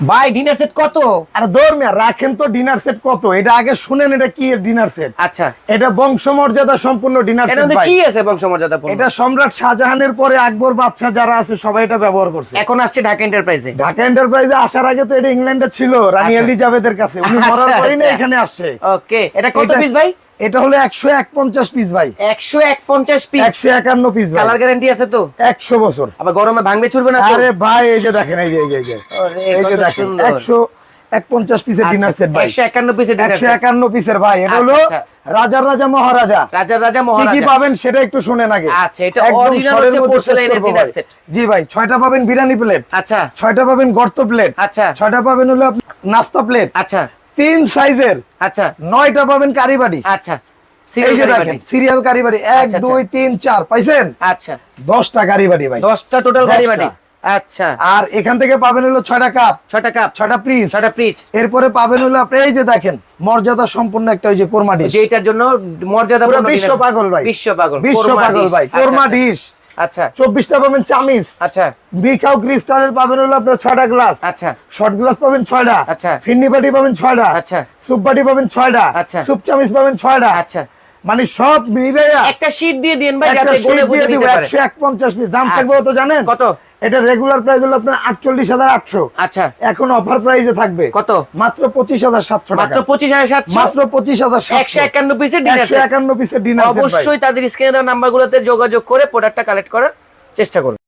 ভাই dinner set কত? আর ধর্মিয়া রাখেন তো ডিনার সেট কত? এটা আগে শুনেন এটা কি ডিনার সেট আচ্ছা। এটা বংশমর্যাদা সম্পূর্ণ ডিনার সেট ভাই। কি আছে বংশমর্যাদা? এটা সম্রাট শাহজাহানের পরে আকবর বাদশাহ যারা আছে সবাই এটা ব্যবহার করছে। এখন আসছে ঢাকা এন্টারপ্রাইজে ঢাকা এন্টারপ্রাইজে আসার আগে তো এটা ইংল্যান্ডে ছিল রানী আচ্ছা। এলিজাবেথের কাছে। উনি মরার আচ্ছা, পরেই না আচ্ছা। এখানে আসছে। ওকে এটা কত এটা- পিস ভাই? এটা হলো একশো এক পঞ্চাশ পিস ভাই। একশো এক পঞ্চাশ পিস একশো একান্ন পিস ভাই। কালার গ্যারান্টি আছে তো? একশো বছর। আবার গরমে ভাঙবে ছুটবে না আরে ভাই এই যে দেখেন এই যে এই যে, এই দেখেন একশো এক পঞ্চাশ পিসের ডিনার সেট ভাই। একশো একান্ন পিসের একশো একান্ন পিসের ভাই। এটা আচ্ছা, হলো আচ্ছা। রাজার রাজা মহারাজা। রাজা রাজা কি পাবেন সেটা একটু শুনেন আগে। আচ্ছা, এটা হচ্ছে set। জি ভাই ছয়টা পাবেন বিরিয়ানি প্লেট আচ্ছা। ছয়টা পাবেন গর্ত প্লেট আচ্ছা। ছয়টা পাবেন হলো নাস্তা প্লেট আচ্ছা। তিন সাইজের। আচ্ছা। নয়টা পাবেন কারিবাড়ি আচ্ছা এই যে দেখেন সিরিয়াল কারিবাড়ি এক আচ্ছা, আচ্ছা। দুই তিন চার পাইছেন? আচ্ছা। দশটা কারিবাড়ি ভাই। দশটা টোটাল দশটা। গাড়ি বাড়ি আচ্ছা। আর এখান থেকে পাবেন হলো ছয়টা কাপ ছয়টা কাপ ছয়টা ছয়টা এরপরে পাবেন হলো আপনি এই যে দেখেন মর্যাদা সম্পূর্ণ একটা ওই যে কোরমা ডিশ যেটার জন্য মর্যাদা বিশ্ব পাগল ভাই। বিশ্ব পাগল বিশ্ব পাগল ভাই। কোরমা। ডিশ আচ্ছা। চব্বিশটা পাবেন চামিস আচ্ছা। বিখাও ক্রিস্টালের পাবেন হলো আপনার ছয়টা গ্লাস। আচ্ছা। শর্ট গ্লাস পাবেন ছয়টা। আচ্ছা। ফিন্নি বাটি পাবেন ছয়টা। আচ্ছা। সুপ বাটি পাবেন ছয়টা। আচ্ছা। সুপ চামিস পাবেন ছয়টা। আচ্ছা। মানে সব মিলে একটা শীট দিয়ে দিন ভাই যাতে sheet বুঝে দিব পারে। একশো এক পঞ্চাশ পিস দাম থাকবে আচ্ছা। তো জানেন? কত? এটা রেগুলার প্রাইস হলো আপনার আটচল্লিশ হাজার আটশো। আচ্ছা। এখন অফার প্রাইসে থাকবে। কত? মাত্র পঁচিশ হাজার সাতশো মাত্র পঁচিশ হাজার সাতশো? মাত্র পঁচিশ হাজার একশো একান্ন পিসের একশো একান্ন পিসের ডিনার অবশ্যই তাদের স্ক্রিনে দেওয়া নাম্বারগুলোতে যোগাযোগ করে প্রোডাক্টটা কালেক্ট করার চেষ্টা করুন।